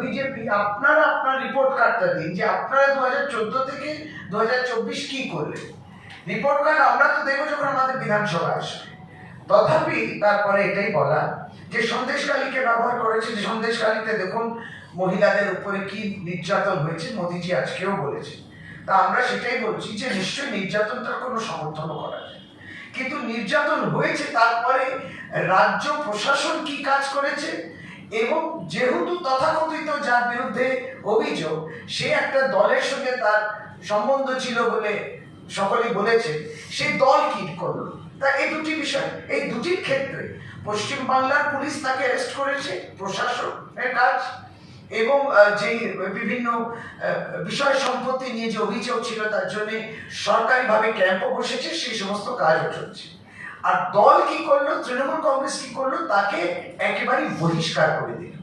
BJP, আপনারা আপনার report কার্ডটা দিন যে আপনারা দু হাজার চোদ্দ থেকে দু হাজার চব্বিশ কি করলেন। রিপোর্ট কার্ড আমরা তো দেখব যখন আমাদের বিধানসভা আসবে। তথাপি তারপরে এটাই বলা যে সন্দেশকালীকে ব্যবহার করেছে, যে সন্দেশকালীতে দেখুন মহিলাদের উপরে কি নির্যাতন হয়েছে, মোদিজি আজকেও বলেছে তা আমরা সেটাই বলছি যে নিশ্চয়ই নির্যাতনটার কোনো সমর্থন করা যায়। কিন্তু নির্যাতন হয়েছে তারপরে রাজ্য প্রশাসন কি কাজ করেছে? এবং যেহেতু তথাকথিত যার বিরুদ্ধে অভিযোগ, সে একটা দলের সঙ্গে তার সম্বন্ধ ছিল বলে সকলেই বলেছে সেই দল কি করল। তা এই দুটি বিষয়, এই দুটির ক্ষেত্রে পশ্চিম বাংলার পুলিশ তাকে অ্যারেস্ট করেছে, প্রশাসনের কাজ, এবং যে বিভিন্ন বিষয় সম্পত্তি নিয়ে যে অভিযোগ ছিল তার জন্য সরকারিভাবে ক্যাম্পও বসেছে, সেই সমস্ত কাজও চলছে। আর দল কি করল? তৃণমূল কংগ্রেস কি করল? তাকে একেবারে বহিষ্কার করে দিল।